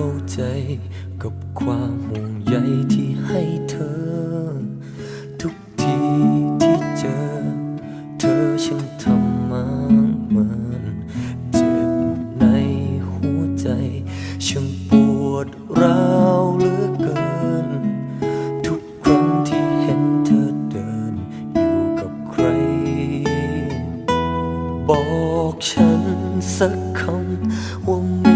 ข้าใจกับความห่วงใยที่ให้เธอ ทุกทีที่เจอ เธอช่างทำมากมันเจ็บในหัวใจช่างปวดร้าวเหลือเกิน ทุกครั้งที่เห็นเธอเดิน อยู่กับใคร บอกฉันสักคำว่าไม่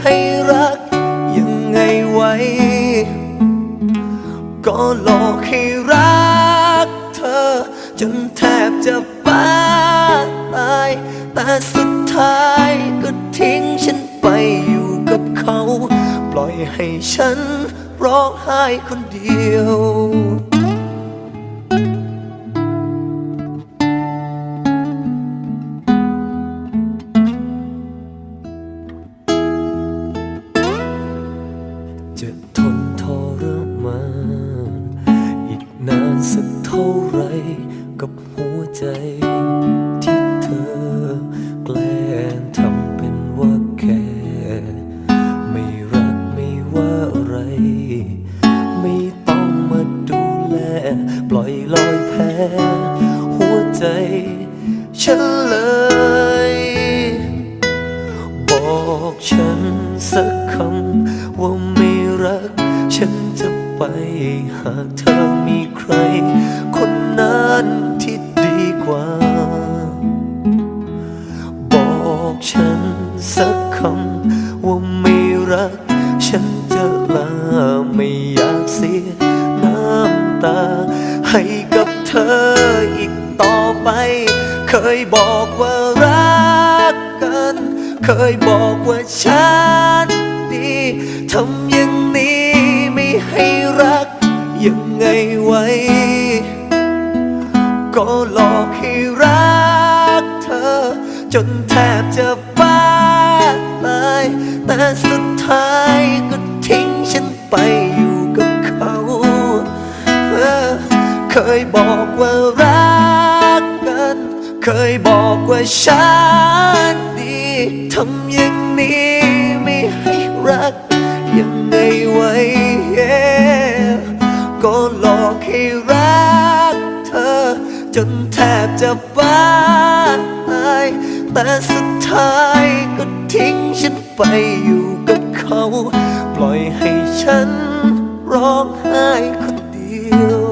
ให้รักยังไงไว้ ก็หลอกให้รักเธอ จนแทบจะบ้าตาย แต่สุดท้ายก็ทิ้งฉันไปอยู่กับเขา ปล่อยให้ฉันร้องไห้คนเดียว ฉันเลย บอกฉันสักคำว่าไม่รัก ฉันจะไปหากเธอมีใคร คนนั้นที่ดีกว่า บอกฉันสักคำว่าไม่รัก ฉันจะลาไม่อยากเสียน้ำตาให้กับเธออีกต่อไป เคยบอกว่ารักกัน เคยบอกว่าฉันดีทำอย่างนี้ไม่ให้รัก ยังไงไว้ ก็หลอกให้รักเธอ จนแทบจะบ้าตายแต่สุดท้ายก็ทิ้งฉันไปอยู่กับเขา เคยบอกว่า เคยบอกว่าฉันดีทำอย่างนี้ไม่ให้รัก ยังไงไว้ก็หลอกให้รักเธอ จนแทบจะบ้าตายแต่สุดท้ายก็ทิ้งฉันไปอยู่กับเขา ปล่อยให้ฉันร้องไห้คนเดียว